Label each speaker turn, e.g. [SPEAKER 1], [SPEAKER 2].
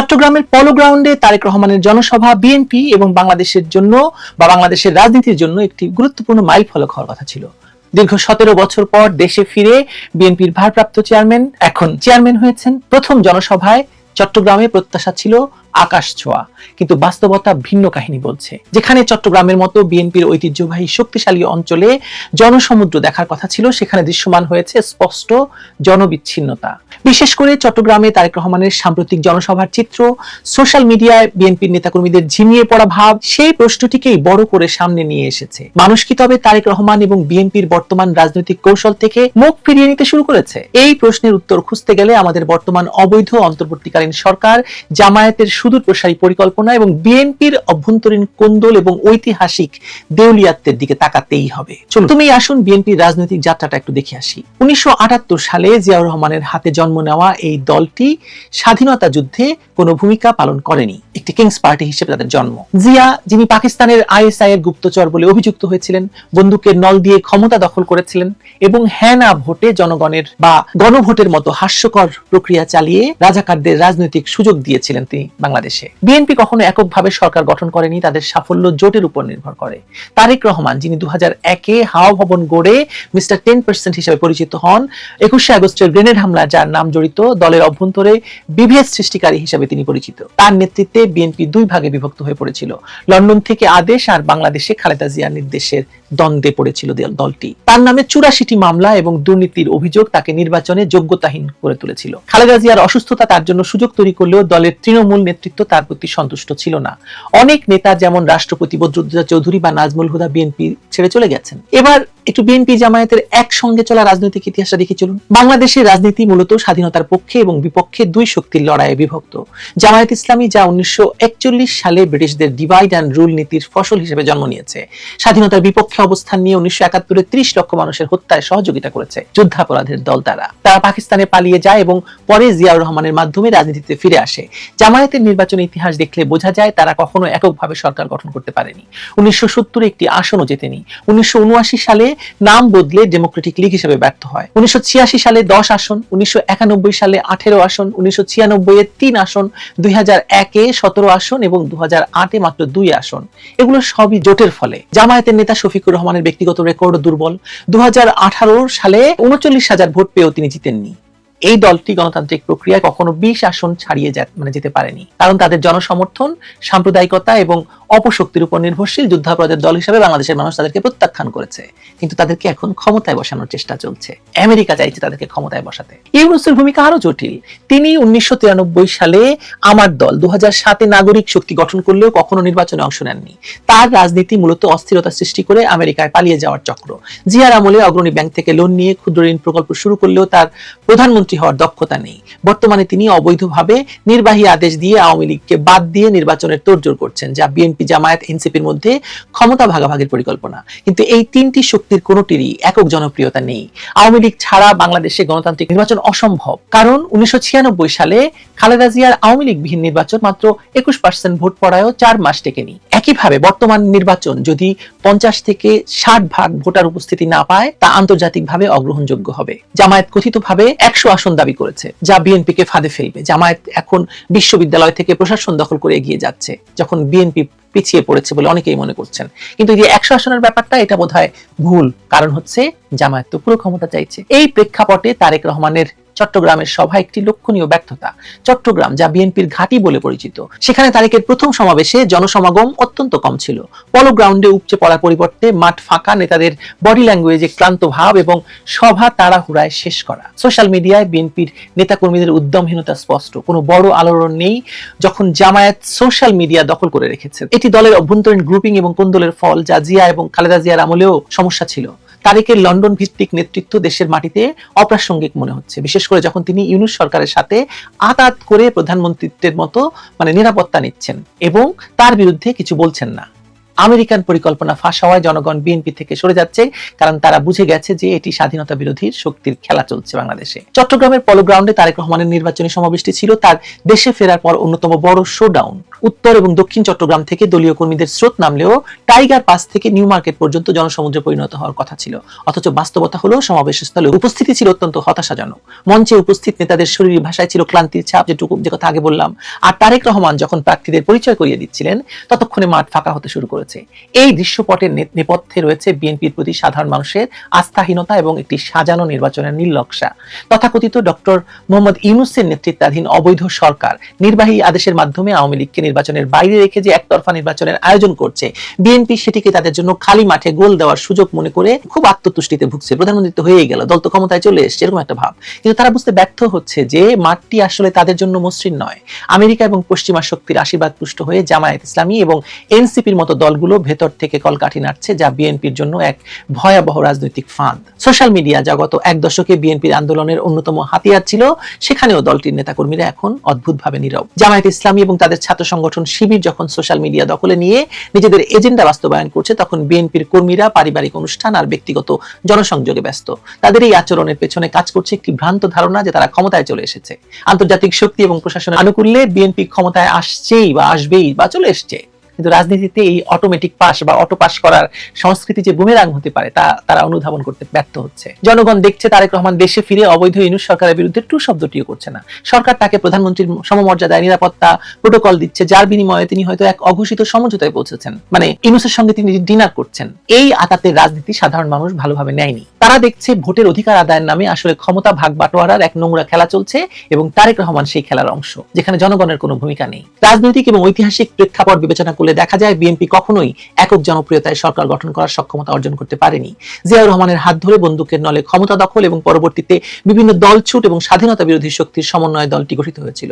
[SPEAKER 1] চট্টগ্রামের পলো গ্রাউন্ডে তারেক রহমানের জনসভা, বিএনপি এবং বাংলাদেশের জন্য বা বাংলাদেশের রাজনীতির জন্য একটি গুরুত্বপূর্ণ মাইল ফলক হওয়ার কথা ছিল। দীর্ঘ সতেরো বছর পর দেশে ফিরে বিএনপির ভারপ্রাপ্ত চেয়ারম্যান, এখন চেয়ারম্যান হয়েছেন প্রথম জনসভায়। চট্টগ্রামে প্রত্যাশা ছিল আকাশ ছোঁয়া। কিন্তু বাস্তবতা ভিন্ন কাহিনী বলছে। যেখানে চট্টগ্রামের মতো বিএনপির ঐতিহ্যবাহী শক্তিশালী অঞ্চলে জনসমুদ্র দেখার কথা ছিল, সেখানে দৃশ্যমান হয়েছে স্পষ্ট জনবিচ্ছিন্নতা। বিশেষ করে চট্টগ্রামে তারেক রহমানের সাম্প্রতিক জনসভার চিত্র, সোশ্যাল মিডিয়ায় বিএনপির নেতাকর্মীদের ঝিমিয়ে পড়া ভাব, সেই প্রশ্নটিকেই বড় করে সামনে নিয়ে এসেছে। মানুষ কি তবে তারেক রহমান এবং বিএনপির বর্তমান রাজনৈতিক কৌশল থেকে মুখ ফিরিয়ে নিতে শুরু করেছে? এই প্রশ্নের উত্তর খুঁজতে গেলে আমাদের বর্তমান অবৈধ অন্তর্বর্তীকালীন সরকার জামায়াতের সুদূর প্রসারী পরিকল্পনা এবং বিএনপির অভ্যন্তরীণ কোন্দল এবং ঐতিহাসিক দেউলিয়াত্বের দিকে তাকাতেই হবে। চলুন তুমি আসুন বিএনপির রাজনৈতিক যাত্রাটা একটু দেখে আসি। উনিশশো সালে জিয়াউর রহমানের হাতে জন্ম নেওয়া এই দলটি স্বাধীনতা যুদ্ধে কোনো ভূমিকা পালন করেনি। একটি কিংস পার্টি হিসেবে তাদের জন্ম। জিয়া, যিনি পাকিস্তানের আইএসআই এর গুপ্তচর বলে অভিযুক্ত হয়েছিলেন, বন্দুকের নল দিয়ে ক্ষমতা দখল করেছিলেন এবং হ্যানা ভোটে জনগণের বা গণভোটের মতো হাস্যকর প্রক্রিয়া চালিয়ে রাজাকারদের রাজনৈতিক সুযোগ দিয়েছিলেন তিনি বাংলাদেশে। বিএনপি কখনো এককভাবে সরকার গঠন করেনি, তাদের সাফল্য জোটের উপর নির্ভর করে। তারেক রহমান, যিনি দু একে হাওয়া ভবন গড়ে মিস্টার টেন পার্সেন্ট হিসেবে পরিচিত হন, একুশে আগস্টের গ্রেনেড হামলা যার নাম জড়িত দলের অভ্যন্তরে বিভেদ সৃষ্টিকারী হিসেবে তিনি পরিচিত। তার নেতৃত্বে বিএনপি দুই ভাগে বিভক্ত হয়ে পড়েছিল। লন্ডন থেকে আদেশ আর বাংলাদেশে খালেদা জিয়ার নির্দেশের দ্বন্দ্বে পড়েছিল দলটি। তার নামে চুরাশিটি মামলা এবং দুর্নীতির অভিযোগ তাকে নির্বাচনে যোগ্যতাহীন করে তুলেছিল। খালেদা জিয়ার অসুস্থতা তার জন্য সুযোগ তৈরি করলেও দলের তৃণমূল নেতৃত্ব তার প্রতি সন্তুষ্ট ছিল না। অনেক নেতা যেমন রাষ্ট্রপতি বদরুদ্দা চৌধুরী বা নাজমুল হুদা বিএনপি ছেড়ে চলে গেছেন। এবার একটু বিএনপি জামায়াতের একসঙ্গে চলা রাজনৈতিক ইতিহাসটা দেখে চলুন। বাংলাদেশের রাজনীতি মূলত স্বাধীনতার পক্ষে এবং বিপক্ষে দুই শক্তির লড়াইয়ে বিভক্ত। জামায়াত ইসলামী যা উনিশশো একচল্লিশ সালে ব্রিটিশদের ডিভাইড অ্যান্ড রুল নীতির ফসল হিসেবে জন্ম নিয়েছে। স্বাধীনতার বিপক্ষে অবস্থান নিয়ে উনিশশো একাত্তরে ত্রিশ লক্ষ মানুষের হত্যায় সহযোগিতা করেছে যুদ্ধাপরাধের দল তারা। তারা পাকিস্তানে পালিয়ে যায় এবং পরে জিয়াউর রহমানের মাধ্যমে রাজনীতিতে ফিরে আসে। জামায়াতের নির্বাচনী ইতিহাস দেখলে বোঝা যায় তারা কখনো এককভাবে সরকার গঠন করতে পারেনি। উনিশশো একটি আসনও জেতেনি। উনিশশো উনআশি সালে নাম বদলে ডেমোক্রেটিক লীগ হিসেবে ব্যর্থ হয়। উনিশশো সালে দশ আসন, উনিশশো সালে আঠেরো আসন, উনিশশো ছিয়ানব্বই এ তিন আসন, দুই হাজার একে সতেরো আসন এবং দু হাজার আটে মাত্র দুই আসন। এগুলো সবই জোটের ফলে। জামায়াতের নেতা শফিকুর রহমানের ব্যক্তিগত রেকর্ড দুর্বল। দুই হাজার আঠারো সালে উনচল্লিশ হাজার ভোট পেয়েও তিনি জিতেননি। এই দলটি গণতান্ত্রিক প্রক্রিয়ায় কখনো বিশ আসন ছাড়িয়ে মানে যেতে পারেনি। কারণ তাদের জনসমর্থন, সাম্প্রদায়িকতা এবং অপশক্তির উপর নির্ভরশীল যুদ্ধাপরাধের দল হিসেবে বাংলাদেশের মানুষ তাদেরকে প্রত্যাখ্যান করেছে। কিন্তু তাদেরকে এখন ক্ষমতায় বসানোর চেষ্টা চলছে। আমেরিকা চাইছে তাদেরকে ক্ষমতায় বসাতে। ইউনুসের ভূমিকা আরও জটিল। তিনি উনিশশো সালে আমার দল দু সাতে নাগরিক শক্তি গঠন করলেও কখনো নির্বাচনে অংশ নেননি। তার রাজনীতি মূলত অস্থিরতা সৃষ্টি করে আমেরিকায় পালিয়ে যাওয়ার চক্র। জিয়ার আমলে অগ্রণী ব্যাংক থেকে লোন নিয়ে ক্ষুদ্র ঋণ প্রকল্প শুরু করলেও তার প্রধানমন্ত্রী হওয়ার দক্ষতা নেই। বর্তমানে তিনি অবৈধভাবে নির্বাহী আদেশ দিয়ে আওয়ামী লীগকে বাদ দিয়ে নির্বাচনের তোড়জোড় করছেন, যা বিএনপি জামায়াত এনসিপির মধ্যে ক্ষমতা ভাগাভাগির পরিকল্পনা। কিন্তু এই তিনটি শক্তির কোনোটিরই একক জনপ্রিয়তা নেই। আওয়ামী লীগ ছাড়া বাংলাদেশে গণতান্ত্রিক নির্বাচন অসম্ভব। কারণ উনিশশো ছিয়ানব্বই সালে খালেদা জিয়ার আওয়ামী লীগবিহীন নির্বাচন মাত্র একুশ পার্সেন্ট ভোট পড়ায়ও চার মাস টেকেনি। একইভাবে বর্তমান নির্বাচন যদি পঞ্চাশ থেকে ষাট ভাগ ভোটার উপস্থিতি না পায়, তা আন্তর্জাতিকভাবে অগ্রহণযোগ্য হবে। জামায়াত কথিতভাবে একশো আসন দাবি করেছে, যা বিএনপিকে ফাঁদে ফেলবে। জামায়াত এখন বিশ্ববিদ্যালয় থেকে প্রশাসন দখল করে এগিয়ে যাচ্ছে, যখন বিএনপি পিছিয়ে পড়েছে বলে অনেকেই মনে করছেন। কিন্তু এই একশো আসনের ব্যাপারটা, এটা বোধহয় ভুল। কারণ হচ্ছে, জামায়াত তো পুরো ক্ষমতা চাইছে। এই প্রেক্ষাপটে তারেক রহমানের চট্টগ্রামের সভা একটি লক্ষণীয় ব্যর্থতা। চট্টগ্রাম যা বিএনপির ঘাঁটি বলে পরিচিত। সেখানে তারেকের প্রথম সমাবেশে জনসমাগম অত্যন্ত কম ছিল। পলো গ্রাউন্ডে উপচে পড়ার পরিবর্তে মাঠ ফাঁকা, নেতাদের বডি ল্যাঙ্গুয়েজে ক্লান্ত ভাব এবং সভা তাড়াহুড়ায় শেষ করা। সোশ্যাল মিডিয়ায় বিএনপির নেতাকর্মীদের উদ্যমহীনতা স্পষ্ট। কোনো বড় আলোড়ন নেই যখন জামায়াত সোশ্যাল মিডিয়া দখল করে রেখেছে। এটি দলের অভ্যন্তরীণ গ্রুপিং এবং কোন্দলের ফল যা জিয়া এবং খালেদা জিয়ার আমলেও সমস্যা ছিল। তারেকের লন্ডন ভিত্তিক নেতৃত্ব দেশের মাটিতে অপ্রাসঙ্গিক মনে হচ্ছে। বিশেষ করে যখন তিনি ইউনুস সরকারের সাথে আতাত করে প্রধানমন্ত্রীত্বের মতো মানে নিরাপত্তা নিচ্ছেন এবং তার বিরুদ্ধে কিছু বলছেন না। আমেরিকান পরিকল্পনা ফাঁস হওয়ায় জনগণ বিএনপি থেকে সরে যাচ্ছে, কারণ তারা বুঝে গেছে যে এটি স্বাধীনতা বিরোধীর শক্তির খেলা চলছে বাংলাদেশে। চট্টগ্রামের পলো গ্রাউন্ডে তারেক রহমানের নির্বাচনী সমাবেশটি ছিল তার দেশে ফেরার পর অন্যতম বড় শোডাউন। উত্তর এবং দক্ষিণ চট্টগ্রাম থেকে দলীয় কর্মীদের স্রোত নামলেও টাইগার পাস থেকে নিউ মার্কেট পর্যন্ত জনসমুদ্রে পরিণত হওয়ার কথা ছিল। অথচ বাস্তবতা হলো সমাবেশ স্থলে উপস্থিতি ছিল অত্যন্ত হতাশাজনক। মঞ্চে উপস্থিত নেতাদের শরীরী ভাষায় ছিল ক্লান্তির ছাপ, যেটুকু যে কথা আগে বললাম। আর তারেক রহমান যখন প্রার্থীদের পরিচয় করিয়ে দিচ্ছিলেন, ততক্ষণে মাঠ ফাঁকা হতে শুরু করেছে। এই দৃশ্যপটের নেপথ্যে রয়েছে বিএনপির প্রতি সাধারণ মানুষের আস্থাহীনতা এবং একটি সাজানো নির্বাচনের নির্লক্ষা তথাকথিত ডক্টর মোহাম্মদ ইউনুসের নেতৃত্বাধীন অবৈধ সরকার নির্বাহী আদেশের মাধ্যমে আওয়ামী লীগকে নির্বাচনের বাইরে রেখে যে একতরফা নির্বাচনের আয়োজন করছে বিএনপি সেটিকে তাদের জন্য খালি মাঠে গোল দেওয়ার সুযোগ মনে করে খুব আত্মতুষ্টিতে ভুগছে। প্রধানমন্ত্রী তো হয়েই গেল, দল তো ক্ষমতায় চলে এসছে, এরকম একটা ভাব। কিন্তু তারা বুঝতে ব্যর্থ হচ্ছে যে মাঠটি আসলে তাদের জন্য মসৃণ নয়। আমেরিকা এবং পশ্চিমা শক্তির আশীর্বাদ পুষ্ট হয়ে জামায়াত ইসলামী এবং এনসিপির মতো দলগুলো ভেতর থেকে কলকাঠি নাড়ছে, যা বিএনপির জন্য এক ভয়াবহ রাজনৈতিক ফাঁদ। সোশ্যাল মিডিয়া যা গত এক দশকে বিএনপির আন্দোলনের অন্যতম হাতিয়ার ছিল, সেখানেও দলটির নেতাকর্মীরা এখন অদ্ভুতভাবে নীরব। জামায়াত ইসলামী এবং তাদের ছাত্র সংগঠন শিবির যখন সোশ্যাল মিডিয়া দখলে নিয়ে নিজেদের এজেন্ডা বাস্তবায়ন করছে, তখন বিএনপির কর্মীরা পারিবারিক অনুষ্ঠান আর ব্যক্তিগত জনসংযোগে ব্যস্ত। তাদের এই আচরণের পেছনে কাজ করছে একটি ভ্রান্ত ধারণা যে তারা ক্ষমতায় চলে এসেছে। আন্তর্জাতিক শক্তি এবং প্রশাসনের আনুকূল্যে বিএনপি ক্ষমতায় আসছেই বা আসবেই বা চলে এসছে। কিন্তু রাজনীতিতে এই অটোমেটিক পাস বা অটো পাস করার সংস্কৃতি যে বুমেরাং হতে পারে, তা তারা অনুধাবন করতে ব্যর্থ হচ্ছে। জনগণ দেখছে তারেক রহমান দেশে ফিরে, অবৈধ ইনুস সরকারের বিরুদ্ধে টু শব্দটিও করছে না। সরকার তাকে প্রধানমন্ত্রীর সমমর্যাদায় নিরাপত্তা প্রোটোকল দিচ্ছে, যার বিনিময়ে তিনি হয়তো এক অঘোষিত সমঝোতায় পৌঁছেছেন। মানে ইনুসের সঙ্গে তিনি ডিনার করছেন। এই আতাতের রাজনীতি সাধারণ মানুষ ভালোভাবে নেয়নি। তারা দেখছে ভোটের অধিকার আদায়ের নামে আসলে ক্ষমতা ভাগ বাটোয়ারার এক নোংরা খেলা চলছে এবং তারেক রহমান সেই খেলার অংশ, যেখানে জনগণের কোনো ভূমিকা নেই। রাজনৈতিক এবং ঐতিহাসিক প্রেক্ষাপট বিবেচনা করলে দেখা যায়, বিএনপি কখনোই একক জনপ্রিয়তায় সরকার গঠন করার সক্ষমতা অর্জন করতে পারেনি। জিয়াউর রহমানের হাত ধরে বন্দুকের নলে ক্ষমতা দখল এবং পরবর্তীতে বিভিন্ন দলছুট এবং স্বাধীনতা বিরোধী শক্তির সমন্বয়ে দলটি গঠিত হয়েছিল।